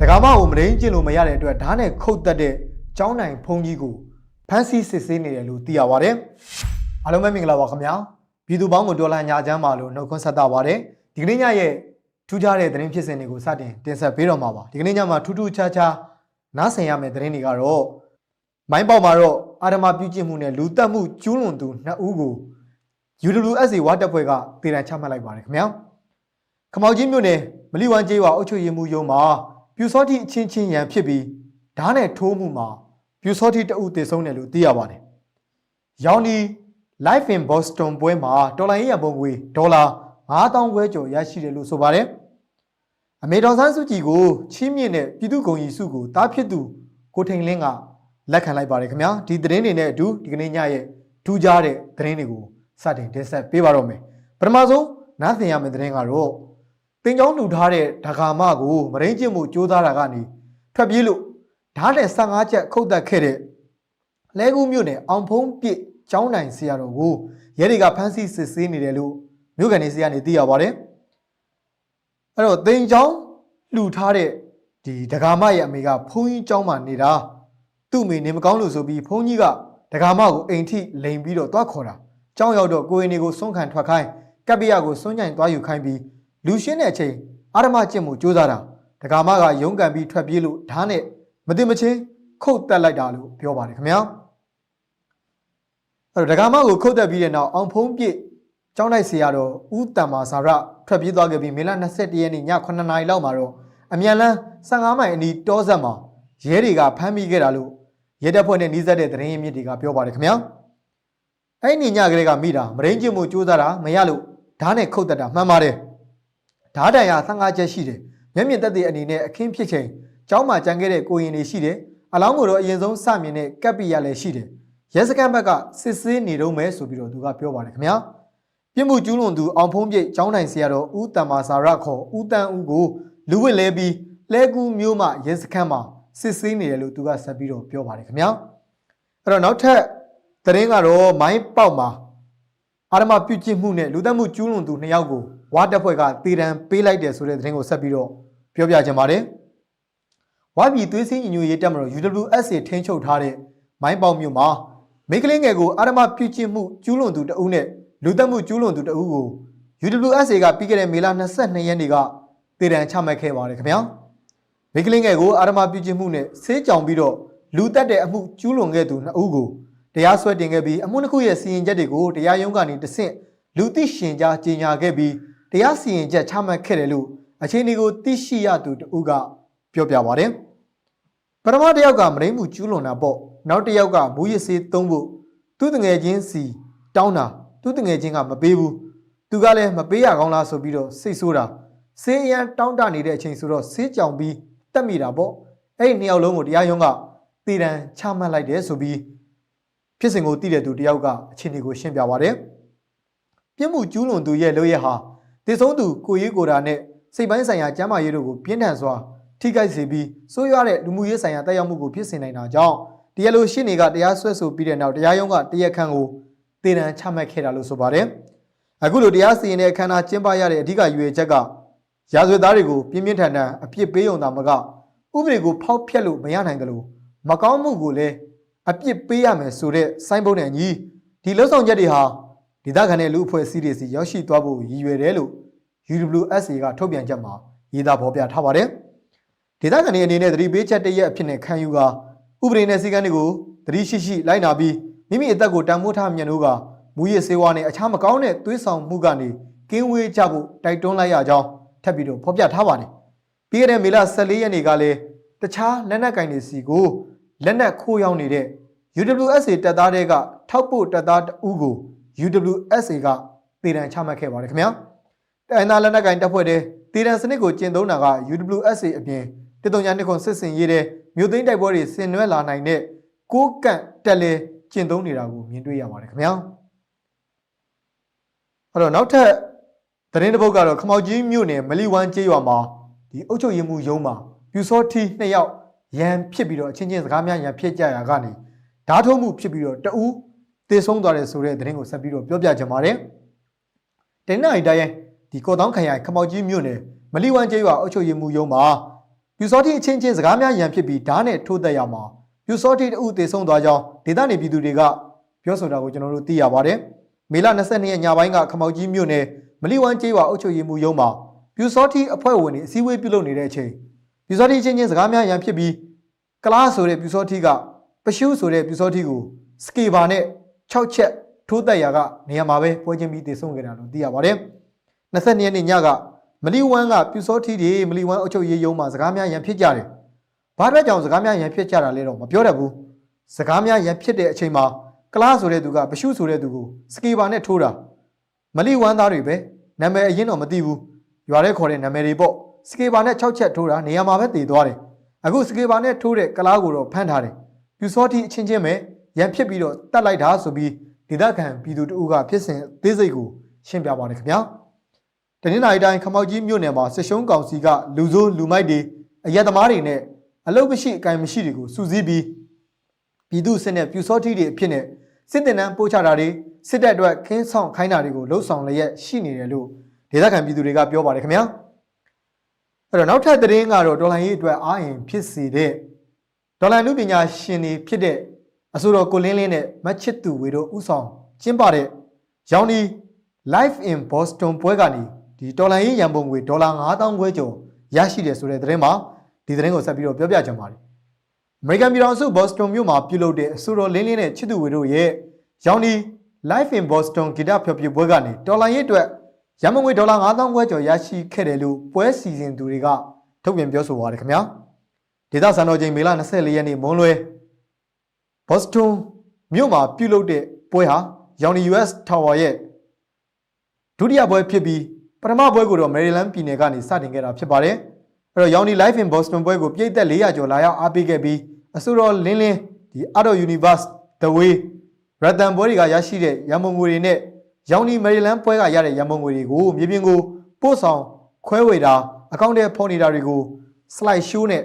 ဒကာမကိုမရင်းကျင်လို့မရတဲ့အတွက်ဓာတ်နဲ့ခုတ်တက်တဲ့ကျောင်းနိုင်ဖုန်ကြီးကိုဖမ်းဆီးစစ်ဆေးနေတယ်လို့သိရပါတယ်အားလုံးပဲမင်္ဂလာပါခင်ဗျာပြည်သူပေါင်းကိုဒေါ်လာညာချမ်းပါလို့နှုတ်ခွန်းဆက်တာပါတယ်ဒီကနေ့ညရဲ့ထူးခြားတဲ့သတင်းဖြစ်စဉ်တွေကိုစတင်တင်ဆက်ပေးတော့မှာပါဒီကနေ့ညမှာထူးထူးခြားခြားနားဆင်ရမယ့်သတင်းတွေကတော့မိုင်းပေါက်မှာတော့အာရမပြုကျင့်မှုနဲ့လူတက်မှုကျူးလွန်သူနှစ်ဦးကို UWSA ဝါတပ်ဖွဲ့ကတေတံချမှတ်လိုက်ပါတယ်ခင်ဗျာခမောက်ကြီးမြို့နယ်မလီဝမ်ကျေးရွာအုပ်ချုပ်ရေးမှူးရုံးမှာ ပြူစောတိအချင်းချင်းရန်ဖြစ်ပြီးဓာတ်နဲ့ထိုးမှုမှာပြူစောတိတအုပ်တည်ဆုံးတယ်လို့သိရပါတယ်။ရောင်ဒီ Life in Boston ပွဲမှာဒေါ်လာရေးရပုံငွေဒေါ်လာ9000ခွဲကျော်ရရှိတယ်လို့ဆိုပါတယ်။အမေတော်ဆန်းစုကြည်ကိုချီးမြှင့်တဲ့ပြည်သူ့ဂုဏ်ကြီးစုကိုတားဖြစ်သူကိုထိန်လင်းကလက်ခံလိုက်ပါတယ်ခင်ဗျာဒီသတင်းတွေနဲ့အတူဒီကနေ့ညရဲ့ထူးခြားတဲ့သတင်းတွေကိုစတင်တင်ဆက်ပေးပါတော့မယ်ပထမဆုံးနားသင်ရမယ့်သတင်းကတော့ တင်ကြောင်းလူထားတဲ့ဒကာမကိုမရင်းကျင့်မှုကြိုးစားတာကနေထွက်ပြေးလို့ဓာတ်နဲ့15ချက်ခုတ်တက်ခဲ့တဲ့လဲကူးမြို့နယ်အောင်ဖုံးပြစ်ကျောင်းနိုင်ဆရာတော်ကိုရဲတွေကဖမ်းဆီးစစ်ဆေးနေတယ်လို့မြို့ကန်နေဆရာနေသိရပါတယ်အဲ့တော့တင်ကြောင်းလှူထားတဲ့ဒီဒကာမရဲ့အမေကဘုန်းကြီးကျောင်းမှာနေတာသူ့အမေနေမကောင်းလို့ဆိုပြီးဘုန်းကြီးကဒကာမကိုအိမ်ထိလိန်ပြီးတော့တွားခေါ်တာကျောင်းရောက်တော့ကိုရင်တွေကိုစွန့်ခံထွက်ခိုင်းကပ်ပိယကိုစွန့်ညင်သွားယူခိုင်းပြီး လူရှင်းတဲ့အချိန်အာရမကျင့်မှုစူးစမ်းတာဒကာမကရုန်းကန်ပြီးထွက်ပြေးလို့ဓာတ်နဲ့မသိမချင်းခုတ်တက်လိုက်တာလို့ပြောပါတယ်ခင်ဗျာအဲ့တော့ဒကာမကိုခုတ်တက်ပြီးတဲ့နောက်အောင်ဖုံးပြစ်ကျောင်းလိုက်ဆရာတော်ဦးတမ္မာစာရထွက်ပြေးသွားခဲ့ပြီးမေလ22ရက်နေ့ည9နာရီလောက်မှာတော့အမြန်လန်း15မိုင်အနီးတောဆက်မှာရဲတွေကဖမ်းမိခဲ့တာလို့ရဲတပ်ဖွဲ့နဲ့နှီးစပ်တဲ့သတင်းရင်းမြစ်တွေကပြောပါတယ်ခင်ဗျာအဲ့ဒီညကလေးကမိတာမရင်းကျင်မှုစူးစမ်းတာမရလို့ဓာတ်နဲ့ခုတ်တက်တာမှန်ပါတယ် ဓာတ်တန်ရ15ချက်ရှိတယ်မျက်မြင်သက်သေအနေနဲ့အခင်းဖြစ်ချိန်ကျောင်းမှာကြံခဲ့တဲ့ကိုရင်တွေရှိတယ်အလောင်းကိုတော့အရင်ဆုံးစမြင်တဲ့ကပ်ပီရလည်းရှိတယ်ရဲစခန်းဘက်ကစစ်ဆေးနေတော့မယ်ဆိုပြီးတော့သူကပြောပါတယ်ခင်ဗျာပြစ်မှုကျူးလွန်သူအောင်ဖုံးပြိတ်ကျောင်းတိုင်ဆရာတော်ဦးတမ္မာစာရခေါ်ဦးတန်းဦးကိုလူဝစ်လဲပြီးလဲကူးမျိုးမှရဲစခန်းမှာစစ်ဆေးနေတယ်လို့သူကဆက်ပြီးတော့ပြောပါတယ်ခင်ဗျာအဲ့တော့နောက်ထပ်သတင်းကတော့မိုင်းပေါက်မှာ အာရမပြုတ်ကျင့်မှုနဲ့လူသက်မှုကျူးလွန်သူနှစ်ယောက်ကိုဝါတပ်ဖွဲ့ကတေတံပေးလိုက်တယ်ဆိုတဲ့သတင်းကိုဆက်ပြီးတော့ပြောပြချင်ပါတယ်ဝါပြည်သွေးစင်းညီညွတ်ရေးတပ်မတော် UWSA ထိန်းချုပ်ထားတဲ့မိုင်းပေါက်မြို့မှာမိန်းကလေးငယ်ကိုအာရမပြုတ်ကျင့်မှုကျူးလွန်သူတအုပ်နဲ့လူသက်မှုကျူးလွန်သူတအုပ်ကို UWSA ကပြီးခဲ့တဲ့မေလ22ရက်နေ့ကတေတံချမှတ်ခဲ့ပါတယ်ခင်ဗျာမိန်းကလေးငယ်ကိုအာရမပြုတ်ကျင့်မှုနဲ့ဆေးကြောင်ပြီးတော့လူတက်တဲ့အမှုကျူးလွန်ခဲ့သူနှစ်ဦးကို တရားစွဲတင်ခဲ့ပြီးအမှုတစ်ခုရဲ့စီရင်ချက်တွေကိုတရားရုံးကနေတဆင့်လူသိရှင်ကြားကြေညာခဲ့ပြီးတရားစီရင်ချက်ချမှတ်ခဲ့တယ်လို့အခြေအနေကိုသိရှိရသူတဦးကပြောပြပါတယ်ပထမတစ်ယောက်ကမရင်းမှုကျူးလွန်တာပေါ့နောက်တစ်ယောက်ကမူရစ်စေးသုံးဖို့သူ့တငယ်ချင်းစီတောင်းတာသူ့တငယ်ချင်းကမပေးဘူးသူကလည်းမပေးရကောင်းလားဆိုပြီးတော့စိတ်ဆိုးတာဆေးအရန်တောင်းတနေတဲ့အချိန်ဆိုတော့ဆေးကြောင်ပြီးတက်မိတာပေါ့အဲ့ဒီနှစ်ယောက်လုံးကိုတရားရုံးကတည်တံချမှတ်လိုက်တယ်ဆိုပြီး ဖြစ်စဉ်ကိုသိတဲ့သူတယောက်ကအခြေအနေကိုရှင်းပြပါတယ်ပြစ်မှုကျူးလွန်သူရဲ့လုပ်ရဟာတည်ဆုံးသူကိုရေးကိုတာနဲ့စိတ်ပိုင်းဆိုင်ရာကျမ်းမာရေးတို့ကိုပြင်းထန်စွာထိခိုက်စေပြီးဆိုးရွားတဲ့လူမှုရေးဆိုင်ရာတက်ရောက်မှုကိုဖြစ်စေနိုင်တာကြောင့်တရားလိုရှင်းတွေကတရားစွဲဆိုပြီးတဲ့နောက်တရားရုံးကတရားခံကိုတည်တံချမှတ်ခဲ့တာလို့ဆိုပါတယ်အခုလိုတရားစီရင်တဲ့အခမ်းအနားကျင်းပရတဲ့အဓိကရွေချက်ကရာဇဝတ်သားတွေကိုပြင်းပြင်းထန်ထန်အပြစ်ပေးုံသာမကဥပဒေကိုဖောက်ဖျက်လို့မရနိုင်တယ်လို့မကောင်းမှုကိုလည်း အပြစ်ပေးရမယ်ဆိုတဲ့စိုင်းပုံးနဲ့ညီဒီလှုပ်ဆောင်ချက်တွေဟာဒေသခံတဲ့လူအဖွဲ့အစည်းတွေစီရောက်ရှိသွားဖို့ရည်ရွယ်တယ်လို့ UWSA ကထုတ်ပြန်ချက်မှာရေးသားဖော်ပြထားပါတယ်။ဒေသခံတွေအနေနဲ့သတိပေးချက်တရက်အဖြစ်နဲ့ခံယူကာဥပဒေနဲ့စည်းကမ်းတွေကိုသတိရှိရှိလိုက်နာပြီးမိမိအသက်ကိုတန်ဖိုးထားမြတ်လို့ကမူရည်စေဝါနဲ့အခြားမကောင်းတဲ့သွေးဆောင်မှုကနေကင်းဝေးကြဖို့တိုက်တွန်းလိုက်ရကြောင်းထပ်ပြီးတော့ဖော်ပြထားပါတယ်။ပြီးခဲ့တဲ့မေလ14ရက်နေ့ကလည်းတခြားလက်နက်ကင်တွေစီကို လက်နက်ခိုးရောက်နေတဲ့ UWSA တပ်သားတွေကထောက်ပို့တပ်သားတဦးကို UWSA ကတေတံချမှတ်ခဲ့ပါတယ်ခင်ဗျာ။တိုင်းသားလက်နက်ကင်တပ်ဖွဲ့တဲ့တေတံစနစ်ကိုကျင့်သုံးတာက UWSA အပြင်တစ်တုံညာနှစ်ခွန်စစ်စင်ရေးတဲ့မြို့သိမ်းတိုက်ပွဲတွေဆင်နွှဲလာနိုင်တဲ့ကိုးကန့်တက်လဲကျင့်သုံးနေတာကိုမြင်တွေ့ရပါတယ်ခင်ဗျာ။အဲ့တော့နောက်ထပ်သတင်းတစ်ပုဒ်ကတော့ခမောက်ကြီးမြို့နယ်မလီဝမ်ကျေးရွာမှာဒီအုတ်ချုပ်ရမှုရုံးမှာပြူစောထီနှစ်ယောက် ရန်ဖြစ်ပြီးတော့အချင်းချင်းစကားများရန်ဖြစ်ကြရကနေဓာတ်ထုံးမှုဖြစ်ပြီးတော့တအူးတေဆုံးသွားတယ်ဆိုတဲ့သတင်းကိုဆက်ပြီးတော့ပြောပြချင်ပါတယ်။တင်းနိုင်တိုင်းဒီကော်တောင်းခရိုင်ခမောက်ကြီးမြို့နယ်မလီဝမ်ကျေးရွာအုပ်ချုပ်ရေးမှူးရုံးမှာပြူစောတိအချင်းချင်းစကားများရန်ဖြစ်ပြီးဓာတ်နဲ့ထိုးသက်ရမှာပြူစောတိတအုပ်တေဆုံးသွားကြောင်းဒေသနေပြည်သူတွေကပြောဆိုတာကိုကျွန်တော်တို့သိရပါတယ်မေလ22ရက်ညပိုင်းကခမောက်ကြီးမြို့နယ်မလီဝမ်ကျေးရွာအုပ်ချုပ်ရေးမှူးရုံးမှာပြူစောတိအဖွဲ့ဝင်တွေအစည်းအဝေးပြုလုပ်နေတဲ့အချိန် ပြူစောတိအချင်းချင်းစကားများရန်ဖြစ်ပြီးကလားဆိုတဲ့ပြူစောတိကပရှုဆိုတဲ့ပြူစောတိကိုစကေဘာနဲ့6ချက်ထိုးသက်ရာကနေရာမှာပဲပွဲချင်းပြီးတေဆုံးခဲ့တာလို့သိရပါတယ်22ရက်နေ့ညကမလီဝမ်ကပြူစောတိတွေမလီဝမ်အုပ်ချုပ်ရေးရုံးမှာစကားများရန်ဖြစ်ကြတယ်ဘာအတွက်ကြောင့်စကားများရန်ဖြစ်ကြတာလဲတော့မပြောတတ်ဘူးစကားများရန်ဖြစ်တဲ့အချိန်မှာကလားဆိုတဲ့သူကပရှုဆိုတဲ့သူကိုစကေဘာနဲ့ထိုးတာမလီဝမ်သားတွေပဲနာမည်အရင်တော့မသိဘူးရွာထဲခေါ်တဲ့နာမည်တွေပေါ့ စကေဘာနဲ့6ချက်ထိုးတာနေရာမှာပဲတည်သွားတယ်အခုစကေဘာနဲ့ထိုးတဲ့ကလားကိုတော့ဖမ်းထားတယ်ပြူစောတိအချင်းချင်းပဲရန်ဖြစ်ပြီးတော့တတ်လိုက်တာဆိုပြီးဒေသခံပြည်သူတို့ကဖြစ်စဉ်အသေးစိတ်ကိုရှင်းပြပါတယ်ခင်ဗျာတနင်္လာရီတိုင်းခမောက်ကြီးမြို့နယ်မှာစစ်ရှုံးကောင်စီကလူဆိုးလူမိုက်တွေအရက်သမားတွေနဲ့အလုတ်မရှိအကင်မရှိတွေကိုစူးစီးပြီးပြည်သူစစ်နဲ့ပြူစောတိတွေအဖြစ်နဲ့စစ်တင်နန်းပို့ချတာတွေစစ်တပ်အတွက်ခင်းဆောင်ခိုင်းတာတွေကိုလှုပ်ဆောင်လျက်ရှိနေတယ်လို့ဒေသခံပြည်သူတွေကပြောပါတယ်ခင်ဗျာ အဲ့တော့နောက်ထပ်သတင်းကတော့ဒေါ်လာရေးအတွက်အားရင်ဖြစ်စေတဲ့ဒေါ်လာလူပညာရှင်တွေဖြစ်တဲ့အဆိုတော်ကိုလင်းလင်းနဲ့မတ်ချစ်သူဝေတို့ဥဆောင်ကျင်းပတဲ့ရောင်ဒီ Live in Boston ပွဲကနေဒီတော်လန်ရေးရန်ပုံငွေဒေါ်လာ9000ခွဲကျော်ရရှိတယ်ဆိုတဲ့သတင်းမှာဒီသတင်းကိုဆက်ပြီးတော့ပြောပြချင်ပါတယ်။ American ပြည်ထောင်စု Boston မြို့မှာပြုလုပ်တဲ့အဆိုတော်လင်းလင်းနဲ့ချစ်သူဝေတို့ရဲ့ရောင်ဒီ Live in Boston ဂီတဖျော်ဖြေပွဲကနေတော်လန်ရေးအတွက် ရန်ပုံငွေဒေါ်လာ9000ခွဲကျော်ရရှိခဲ့တယ်လို့ပွဲစီစဉ်သူတွေကထုတ်ပြန်ပြောဆိုပါတယ်ခင်ဗျာ။ဒေသစံတော်ချိန်မေလ24ရက်နေ့မွန်းလွဲ Boston မြို့မှာပြုလုပ်တဲ့ပွဲဟာရောင်ဒီ US Tower ရဲ့ဒုတိယပွဲဖြစ်ပြီးပထမပွဲကိုတော့ Maryland ပြည်နယ်ကနေစတင်ခဲ့တာဖြစ်ပါတယ်။အဲ့တော့ရောင်ဒီ Live in Boston ပွဲကိုပြည်သက်400ကျော်လာရောက်အားပေးခဲ့ပြီးအဆိုတော်လင်းလင်းဒီ Art of Universe The Way ရတန်ပွဲတွေကရရှိတဲ့ရန်ပုံငွေတွေနဲ့ ရောင်ဒီ Maryland ပွဲကရတဲ့ရန်ပုံငွေတွေကိုမြေပြင်ကိုပို့ဆောင်ခွဲဝေတာအကောင့်ထဲဖော်နေတာတွေကို slide show နဲ့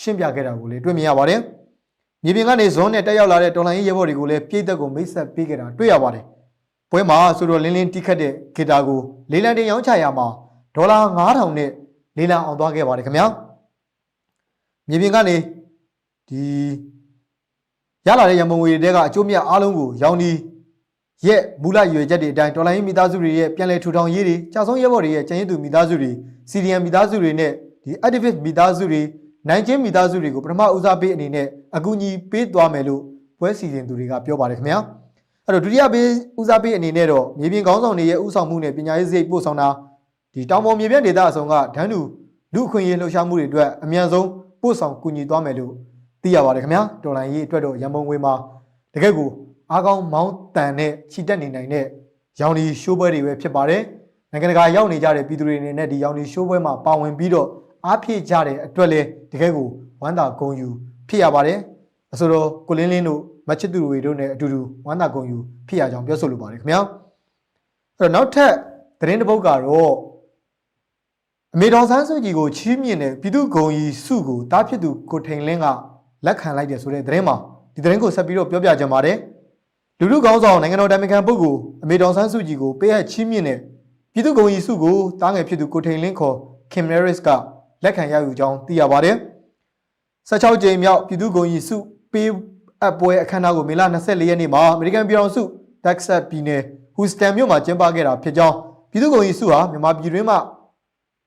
ရှင်းပြခဲ့တာကိုလည်းတွေ့မြင်ရပါတယ်။မြေပြင်ကနေဇွန်နဲ့တက်ရောက်လာတဲ့တော်လိုင်းရေးရဲဘော်တွေကိုလည်းပြည်သက်ကိုမိတ်ဆက်ပေးခဲ့တာတွေ့ရပါတယ်။ပွဲမှာဆိုတော့လင်းလင်းတိခတ်တဲ့ဂီတာကိုလေးလံတင်ရောင်းချရာမှာဒေါ်လာ9000နဲ့လေးလံအောင်သွားခဲ့ပါတယ်ခင်ဗျာ။မြေပြင်ကနေဒီရလာတဲ့ရန်ပုံငွေတွေကအကျိုးမြတ်အားလုံးကိုရောင်းဒီ ရဲ့မူလရွယ်ချက်တွေအတိုင်းဒေါ်လာရင်းမိသားစုတွေရဲ့ပြန်လည်ထူထောင်ရေးတွေကြာဆုံးရဲဘော်တွေရဲ့ကျန်ရည်သူမိသားစုတွေ CDM မိသားစုတွေနဲ့ဒီ activist မိသားစုတွေနိုင်ချင်းမိသားစုတွေကိုပထမဦးစားပေးအနေနဲ့အကူအညီပေးသွားမယ်လို့ပွဲစီစဉ်သူတွေကပြောပါတယ်ခင်ဗျာအဲ့တော့ဒုတိယပေးဦးစားပေးအနေနဲ့တော့မြေပြင်ကောင်းဆောင်တွေရဲ့ဦးဆောင်မှုနဲ့ပညာရေးစိတ်ပို့ဆောင်တာဒီတောင်ပေါ်မြေပြန့်ဒေသအစုံကဒန်းတူလူအခွင့်အရေးလှုပ်ရှားမှုတွေအတွက်အမြန်ဆုံးပို့ဆောင်ကူညီသွားမယ်လို့သိရပါတယ်ခင်ဗျာတော်လိုင်းရေးအတွက်တော့ရန်ပုံငွေမှာတကယ့်ကို အားကောင်းမောင်းတန်နဲ့ချီတက်နေနိုင်တဲ့ရောင်ဒီရှိုးပွဲတွေပဲဖြစ်ပါတယ်နိုင်ငံတကာရောက်နေကြတဲ့ပြည်သူတွေအနေနဲ့ဒီရောင်ဒီရှိုးပွဲမှာပါဝင်ပြီးတော့အားဖြည့်ကြတဲ့အတွက်လဲတကယ့်ကိုဝမ်းသာဂုဏ်ယူဖြစ်ရပါတယ်အဆိုတော့ကိုလင်းလင်းတို့မချစ်သူတွေတို့နဲ့အတူတူဝမ်းသာဂုဏ်ယူဖြစ်ရကြောင်းပြောဆိုလိုပါတယ်ခင်ဗျာအဲ့တော့နောက်ထပ်သတင်းတစ်ပုဒ်ကတော့အမေတော်ဆန်းစုကြည်ကိုချီးမြှင့်တဲ့ပြည်သူ့ဂုဏ်ကြီးစုကိုတားဖြစ်သူကိုထိန်လင်းကလက်ခံလိုက်တယ်ဆိုတဲ့သတင်းမှာဒီသတင်းကိုဆက်ပြီးတော့ပြောပြကြပါတယ် လူလူကောင်းဆောင်နိုင်ငံတော်တိုင်ပင်ခံပုဂ္ဂိုလ်အမေတော်ဆန်းစုကြည်ကိုပေးအပ်ချီးမြှင့်တဲ့ပြည်သူ့ဂုဏ်ကြီးစုကိုတားငယ်ဖြစ်သူကိုထိန်လင်းခေါ်ခင်မရစ်ကလက်ခံရယူကြောင်းသိရပါတယ်16ကြိမ်မြောက်ပြည်သူ့ဂုဏ်ကြီးစုပေးအပ်ပွဲအခမ်းအနားကိုမေလ24ရက်နေ့မှာအမေရိကန်ပြည်ထောင်စုတက်ဆတ်ပြည်နယ်ဟူစတန်မြို့မှာကျင်းပခဲ့တာဖြစ်ကြောင်းပြည်သူ့ဂုဏ်ကြီးစုဟာမြန်မာပြည်တွင်းမှာ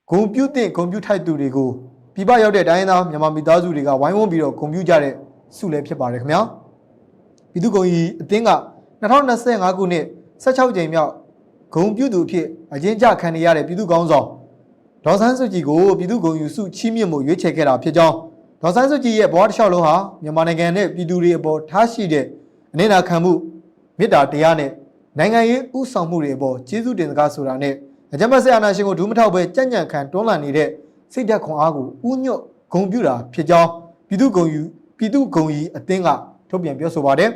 ဂုံပြုတင်ဂုံပြုထိုက်သူတွေကိုပြပရောက်တဲ့တိုင်းရင်းသားမြန်မာမိသားစုတွေကဝိုင်းဝန်းပြီးတော့ဂုံပြုကြတဲ့စုလည်းဖြစ်ပါတယ်ခင်ဗျာ ပြည်သူ့ဂုံကြီးအသင်းက2025ခုနှစ်16ကြိမ်မြောက်ဂုံပြုသူအဖြစ်အကျဉ်းချခံနေရတဲ့ပြည်သူ့ကောင်းဆောင်ဒေါ်ဆန်းစုကြည်ကိုပြည်သူ့ဂုံယူစုချီးမြှင့်မှုရွေးချယ်ခဲ့တာဖြစ်ကြောင်းဒေါ်ဆန်းစုကြည်ရဲ့ဘဝတစ်လျှောက်လုံးဟာမြန်မာနိုင်ငံနဲ့ပြည်သူတွေအပေါ်ထားရှိတဲ့အနစ်နာခံမှုမေတ္တာတရားနဲ့နိုင်ငံရေးဥဆောင်မှုတွေအပေါ်ကျေးဇူးတင်စကားဆိုတာနဲ့အကြမ်းဖက်ဆရာနာရှင်ကိုဒူးမထောက်ပဲကြံ့ကြံ့ခံတွန်းလှန်နေတဲ့စိတ်ဓာတ်ခွန်အားကိုဥညွတ်ဂုံပြူတာဖြစ်ကြောင်းပြည်သူ့ဂုံယူပြည်သူ့ဂုံကြီးအသင်းက ထုတ်ပြန်ပြောဆိုပါတယ်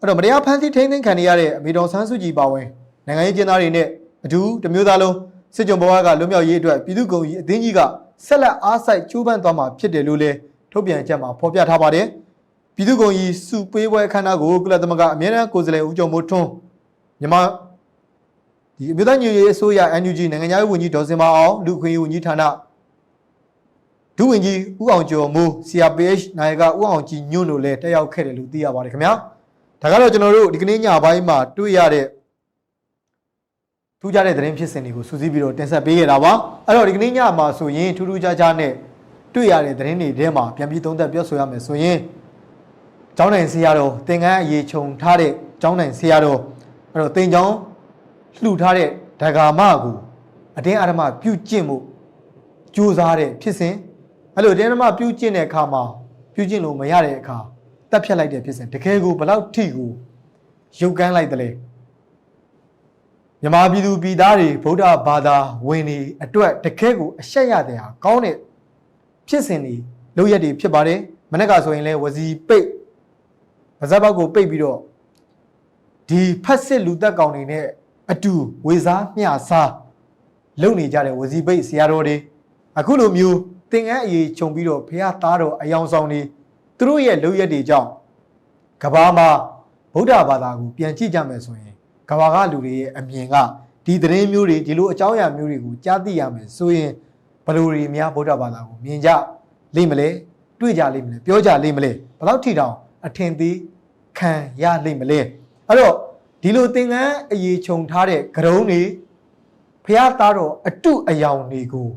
အဲ့တော့မတရားဖန်ဆီးထိန်းသိမ်းခံနေရတဲ့အမေတော်ဆန်းစုကြည်ပါဝင်နိုင်ငံရေးကျင်းသားတွေနဲ့အတူတမျိုးသားလုံးစစ်ကြုံဘဝကလွတ်မြောက်ရေးအတွက်ပြည်သူ့ဂုံကြီးအသင်းကြီးကဆက်လက်အားစိုက်ကြိုးပမ်းသွားမှာဖြစ်တယ်လို့လည်းထုတ်ပြန်ချက်မှာဖော်ပြထားပါတယ်ပြည်သူ့ဂုံကြီးစုပေးပွဲအခမ်းအနားကိုကုလသမဂ္ဂအမြဲတမ်းကိုယ်စားလှယ်ဦးကျော်မိုးထွန်းမြန်မာဒီအမျိုးသားညီညွတ်ရေးအစိုးရ NUG နိုင်ငံသားရေးဝန်ကြီးဒေါ်စင်မအောင်လူခွင့်ရေးဝန်ကြီးဌာန ဒုဒုဝန်ကြီးဦးအောင်ကျော်မိုး CRPH နိုင်ကဦးအောင်ကြည်ညွန့်တို့လည်းတက်ရောက်ခဲ့တယ်လို့သိရပါတယ်ခင်ဗျာဒါကတော့ကျွန်တော်တို့ဒီကနေ့ညပိုင်းမှာတွေ့ရတဲ့ထူးခြားတဲ့သတင်းဖြစ်စဉ်တွေကိုစူးစီးပြီးတော့တင်ဆက်ပေးခဲ့တာပါအဲ့တော့ဒီကနေ့ညမှာဆိုရင်ထူးထူးခြားခြားနဲ့တွေ့ရတဲ့သတင်းတွေထဲမှာပြန်ပြီးသုံးသပ်ပြောဆိုရမယ်ဆိုရင်ကျောင်းနိုင်ဆရာတော်သင်္ကန်းအရေးခြုံထားတဲ့ကျောင်းနိုင်ဆရာတော်အဲ့တော့တင်ကျောင်းလှူထားတဲ့ဒဂါမကိုအတင်းအဓမ္မပြုကျင့်မှုကြိုးစားတဲ့ဖြစ်စဉ် အဲ့လိုတင်းဓမ္မပြုကျင့်တဲ့အခါမှာပြုကျင့်လို့မရတဲ့အခါတက်ဖြတ်လိုက်တဲ့ဖြစ်စဉ်တကယ်ကိုဘယ်လောက်ထိကိုရုပ်ကန်းလိုက်တယ်လဲမြမပြည်သူပြည်သားတွေဗုဒ္ဓဘာသာဝင်တွေအတွက်တကယ်ကိုအရှက်ရတဲ့ဟာကောင်းတဲ့ဖြစ်စဉ်တွေလုပ်ရက်တွေဖြစ်ပါတယ်မနေ့ကဆိုရင်လဲဝစီပိတ်ဗဇက်ဘောက်ကိုပိတ်ပြီးတော့ဒီဖက်စစ်လူသက်ကောင်တွေနဲ့အတူဝေစားမျှစားလုပ်နေကြတဲ့ဝစီပိတ်ဆရာတော်တွေအခုလိုမျိုး သင်္ကန်းအရေးခြုံပြီးတော့ဖះသားတော်အယောင်ဆောင်နေသူတို့ရဲ့လုပ်ရက်တွေကြောင့်ကဘာမှာဗုဒ္ဓဘာသာကိုပြန်ကြည့်ကြမယ်ဆိုရင်ကဘာကလူတွေရဲ့အမြင်ကဒီသတင်းမျိုးတွေဒီလိုအကြောင်းအရာမျိုးတွေကိုကြားသိရမယ်ဆိုရင်ဘယ်လိုတွေများဗုဒ္ဓဘာသာကိုမြင်ကြလိမ့်မလဲတွေ့ကြလိမ့်မလဲပြောကြလိမ့်မလဲဘယ်လောက်ထိတောင်အထင်သေးခံရလိမ့်မလဲအဲ့တော့ဒီလိုသင်္ကန်းအရေးခြုံထားတဲ့ကရုံးတွေဖះသားတော်အတုအယောင်တွေကို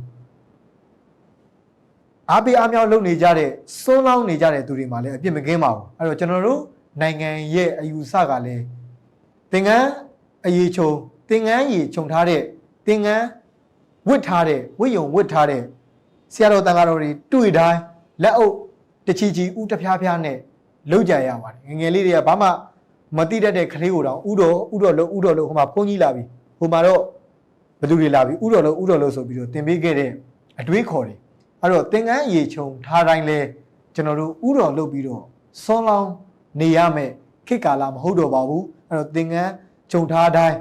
အားပေးအားမြောက်လုပ်နေကြတဲ့စွန်းလောင်းနေကြတဲ့သူတွေမှာလည်းအပြစ်မကင်းပါဘူးအဲ့တော့ကျွန်တော်တို့နိုင်ငံရဲ့အယူဆကလည်းသင်္ကန်းအရေးချုံသင်္ကန်းရေခြုံထားတဲ့သင်္ကန်းဝတ်ထားတဲ့ဝတ်ယုံဝတ်ထားတဲ့ဆရာတော်တန်ဃာတော်တွေတွေ့တိုင်းလက်အုပ်တချီချီဥတစ်ဖျားဖျားနဲ့လှုပ်ကြရပါတယ်ငယ်ငယ်လေးတွေကဘာမှမတိတတ်တဲ့ကလေးကိုတောင်ဥတော်ဥတော်လို့ဥတော်လို့ဟိုမှာဖုန်းကြီးလာပြီဟိုမှာတော့ဘယ်သူတွေလာပြီဥတော်လို့ဥတော်လို့ဆိုပြီးတော့တင်ပေးခဲ့တဲ့အတွေးခေါ်တယ် အဲ့တော့သင်္ကန်းရေခြုံထားတိုင်းလဲကျွန်တော်တို့ဥတော်လုပ်ပြီးတော့ဆွန်းလောင်းနေရမယ်ခေတ်ကာလမဟုတ်တော့ပါဘူးအဲ့တော့သင်္ကန်းခြုံထားတိုင်း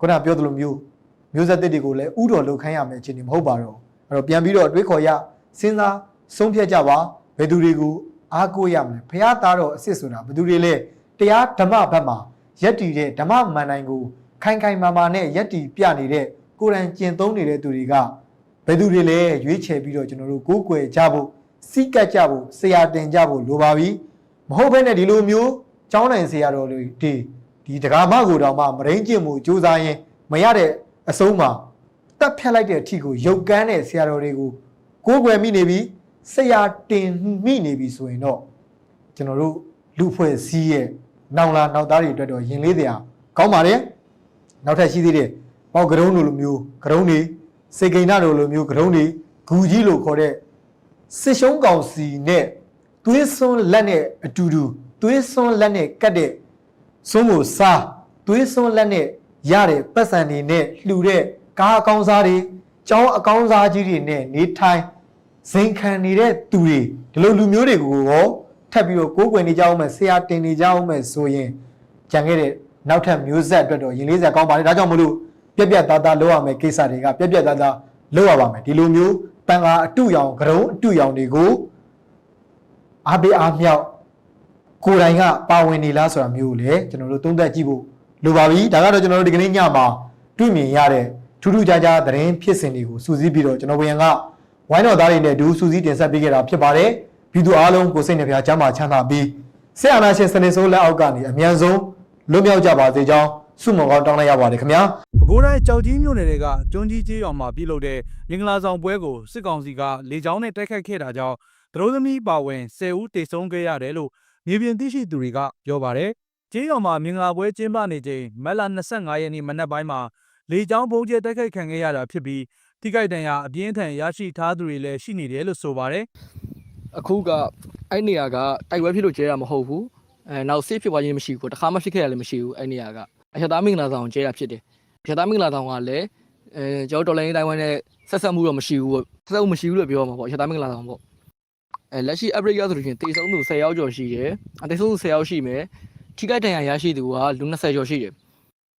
ခုနပြောသလိုမျိုးမျိုးဆက်သစ်တွေကိုလည်းဥတော်လုပ်ခိုင်းရမယ်အခြေအနေမဟုတ်ပါတော့အဲ့တော့ပြန်ပြီးတော့အတွေးခေါ်ရစဉ်းစားဆုံးဖြတ်ကြပါဘယ်သူတွေကိုအားကိုးရမလဲဖះသားတော်အစ်စ်ဆိုတာဘယ်သူတွေလဲတရားဓမ္မဘက်မှာယက်တီတဲ့ဓမ္မမန်တိုင်းကိုခိုင်ခိုင်မာမာနဲ့ယက်တီပြနေတဲ့ကိုယ်တိုင်ကျင့်သုံးနေတဲ့သူတွေက ဘယ်သူတွေလဲရွေးချယ်ပြီးတော့ကျွန်တော်တို့ကိုးကွယ်ကြဖို့စီးကပ်ကြဖို့ဆရာတင်ကြဖို့လိုပါပြီမဟုတ်ဘဲနဲ့ဒီလိုမျိုးကျောင်းနိုင်ဆရာတော်တွေဒီဒီဒကာမကိုတောင်မှမရင်းကျင့်မှုစူးစမ်းရင်မရတဲ့အဆုံးမှာတက်ဖြတ်လိုက်တဲ့အထီကိုရုပ်ကန်းတဲ့ဆရာတော်တွေကိုကိုးကွယ်မိနေပြီဆရာတင်မိနေပြီဆိုရင်တော့ကျွန်တော်တို့လူဖွဲ့စည်းရဲ့နောင်လာနောက်သားတွေအတွက်တော့ရင်လေးတရားကောင်းပါတယ်နောက်ထပ်ရှိသေးတယ်။ပေါက်ကရုံးလိုလိုမျိုးကရုံးတွေ စေကိန်းနာလိုလိုမျိုးကရုံးတွေဂူကြီးလို့ခေါ်တဲ့စစ်ရှုံးကောင်စီနဲ့သွေးစွန်းလက်နဲ့အတူတူသွေးစွန်းလက်နဲ့ကတ်တဲ့စွန်းကိုစားသွေးစွန်းလက်နဲ့ရတဲ့ပတ်စံတွေနဲ့လှူတဲ့ကားအကောင်းစားတွေကျောင်းအကောင်းစားကြီးတွေနဲ့နေထိုင်ဇိမ်ခံနေတဲ့သူတွေဒီလိုလူမျိုးတွေကိုရောထပ်ပြီးတော့ကိုးကွယ်နေကြအောင်မယ်ဆရာတင်နေကြအောင်မယ်ဆိုရင်ကြံခဲ့တဲ့နောက်ထပ်မျိုးဆက်အတွက်တော့ရင်လေးဆက်ကောင်းပါလေဒါကြောင့်မလို့ ပြက်ပြက်သားသားလုပ်ရမယ်ကိစ္စတွေကပြက်ပြက်သားသားလုပ်ရပါမယ်ဒီလိုမျိုးတန်ခါအတုရောင်ကရုံအတုရောင်တွေကိုအားပေးအားမြောက်ကိုယ်တိုင်ကပါဝင်နေလားဆိုတာမျိုးကိုလည်းကျွန်တော်တို့သုံးသပ်ကြည့်ဖို့လိုပါပြီဒါကတော့ကျွန်တော်တို့ဒီကနေ့ညမှာတွေ့မြင်ရတဲ့ထူးထူးခြားခြားသတင်းဖြစ်စဉ်တွေကိုစူးစီးပြီးတော့ကျွန်တော်ဘယံကဝိုင်းတော်သားတွေနဲ့ဒူးစူးစီးတင်ဆက်ပေးခဲ့တာဖြစ်ပါတယ်ပြည်သူအားလုံးကိုစိတ်နှပြချမ်းသာချမ်းသာပြီးဆေအာနာရှင်စနေဆိုးလက်အောက်ကနေအမြန်ဆုံးလွတ်မြောက်ကြပါစေကြောင်း ဆုမွန်ကောင်းတောင်းလိုက်ရပါတယ်ခင်ဗျာပဲခူးတိုင်းကြောက်ကြီးမြို့နယ်တွေကကျွန်းကြီးကျေးရွာမှာပြုလုပ်တဲ့မင်္ဂလာဆောင်ပွဲကိုစစ်ကောင်စီကလေကြောင်းနဲ့တိုက်ခိုက်ခဲ့တာကြောင့်ဒရုသမီပါဝင်10ဦးတေဆုံးခဲ့ရတယ်လို့မြေပြင်သိရှိသူတွေကပြောပါတယ်။ကျေးရွာမှာမင်္ဂလာပွဲကျင်းပနေချိန်မက်လာ25ရက်နေ့မနက်ပိုင်းမှာလေကြောင်းပုံကျဲတိုက်ခိုက်ခံခဲ့ရတာဖြစ်ပြီးထိခိုက်ဒဏ်ရာအပြင်းထန်ရရှိထားသူတွေလည်းရှိနေတယ်လို့ဆိုပါတယ်အခုကအဲ့နေရာကတိုက်ပွဲဖြစ်လို့ကျဲတာမဟုတ်ဘူးအဲနောက်ဆေးဖြစ်သွားခြင်းမရှိဘူးတခါမှဖြစ်ခဲ့ရလည်းမရှိဘူးအဲ့နေရာက အချက်သားမင်္ဂလာဆောင်ကျဲတာဖြစ်တယ်အချက်သားမင်္ဂလာဆောင်ကလည်းအဲကျွန်တော်ဒေါ်လာရင်းတိုင်းဝမ်နဲ့ဆက်ဆက်မှုတော့မရှိဘူးပေါ့ဆက်ဆက်မှုမရှိဘူးလို့ပြောရမှာပေါ့အချက်သားမင်္ဂလာဆောင်ပေါ့အဲလက်ရှိ upgrade ရဆိုလို့ရှိရင်တေဆုံးသူ10ယောက်ကျော်ရှိတယ်အတေဆုံးသူ10ယောက်ရှိမယ်ထိခိုက်ဒဏ်ရာရရှိသူကလူ20ကျော်ရှိတယ်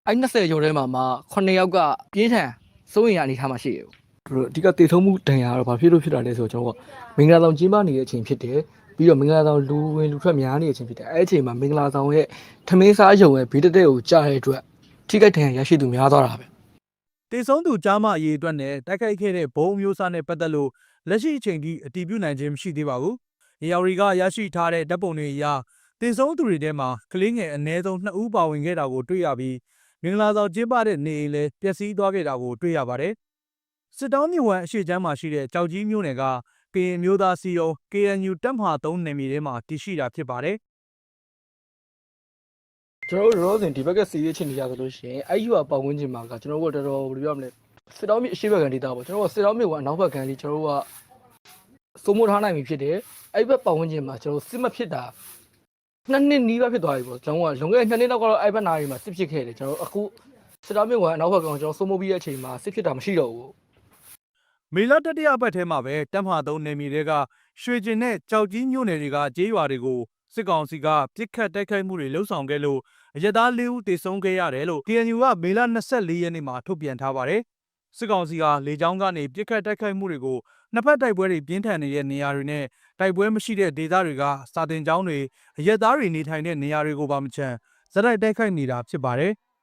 အဲ့20ကျော်ထဲမှာမှ9ယောက်ကပြင်းထန်စိုးရင်ရအနေထားမှာရှိတယ်အဓိကတေဆုံးမှုဒဏ်ရာကတော့ဘာဖြစ်လို့ဖြစ်တာလဲဆိုတော့ကျွန်တော်ကမင်္ဂလာဆောင်ကျင်းပနေတဲ့အချိန်ဖြစ်တယ် ပြီးတော့မင်္ဂလာဆောင်လူဝင်လူထွက်များနေတဲ့အချိန်ဖြစ်တယ်အဲ့ဒီအချိန်မှာမင်္ဂလာဆောင်ရဲ့ထမင်းစားရုံရဲ့ဘေးတက်တဲ့ကိုကြားတဲ့အတွက်ထိခိုက်ဒဏ်ရာရရှိသူများသွားတာပဲ။တေဆုံးသူကြားမအရေးအတွက်နဲ့တိုက်ခိုက်ခဲ့တဲ့ဘုံမျိုးစားနဲ့ပတ်သက်လို့လက်ရှိအချိန်ထိအတည်ပြုနိုင်ခြင်းမရှိသေးပါဘူး။ရေယာဝတီကရရှိထားတဲ့ဓာတ်ပုံတွေအရတင်ဆုံးသူတွေထဲမှာကလေးငယ်အနည်းဆုံး2ဦးပါဝင်ခဲ့တာကိုတွေ့ရပြီးမင်္ဂလာဆောင်ကျင်းပတဲ့နေအိမ်လည်းပျက်စီးသွားခဲ့တာကိုတွေ့ရပါတယ်။စစ်တောင်းမြဝံအရှိချမ်းမှာရှိတဲ့ကြောက်ကြီးမြို့နယ်က ကရင်မျိုးသားစီယုံ KNU တပ်မဟာ3နယ်မြေထဲမှာတည်ရှိတာဖြစ်ပါတယ်ကျွန်တော်တို့ရောစဉ်ဒီဘက်ကစီးရေးချင်းနေရဆိုလို့ရှိရင်အဲ့ယူကပတ်ဝန်းကျင်မှာကကျွန်တော်တို့ကတော်တော်ဘယ်လိုပြောမလဲစစ်တောင်းမြစ်အရှိဘက်ကန်ဒေတာပေါ့ကျွန်တော်တို့ကစစ်တောင်းမြစ်ကအနောက်ဘက်ကန်လေးကျွန်တော်တို့ကစိုးမိုးထားနိုင်ပြီဖြစ်တယ်အဲ့ဘက်ပတ်ဝန်းကျင်မှာကျွန်တော်တို့စစ်မဖြစ်တာနှစ်နှစ်နီးပါးဖြစ်သွားပြီပေါ့ကျွန်တော်ကလွန်ခဲ့တဲ့နှစ်နှစ်လောက်ကတော့အဲ့ဘက်နာရီမှာစစ်ဖြစ်ခဲ့တယ်ကျွန်တော်တို့အခုစစ်တောင်းမြစ်ကအနောက်ဘက်ကန်ကိုကျွန်တော်စိုးမိုးပြီးတဲ့အချိန်မှာစစ်ဖြစ်တာမရှိတော့ဘူး။ မေလတတိယပတ်ထဲမှာပဲတပ်မဟာ3နယ်မြေတွေကရွှေကျင်နဲ့ကြောက်ကြီးမြို့နယ်တွေကကြေးရွာတွေကိုစစ်ကောင်စီကပြစ်ခတ်တိုက်ခိုက်မှုတွေလှုံ့ဆော်ခဲ့လို့အရက်သား၄ဦးသေဆုံးခဲ့ရတယ်လို့ KNU ကမေလ24ရက်နေ့မှာထုတ်ပြန်ထားပါတယ်။စစ်ကောင်စီကလေကြောင်းကနေပြစ်ခတ်တိုက်ခိုက်မှုတွေကိုနှစ်ဖက်တိုက်ပွဲတွေပြင်းထန်နေတဲ့နေရာတွေနဲ့တိုက်ပွဲမရှိတဲ့ဒေသတွေကစာတင်ကျောင်းတွေအရက်သားတွေနေထိုင်တဲ့နေရာတွေကိုပါမချန်ဇက်တိုက်တိုက်ခိုက်နေတာဖြစ်ပါတယ်။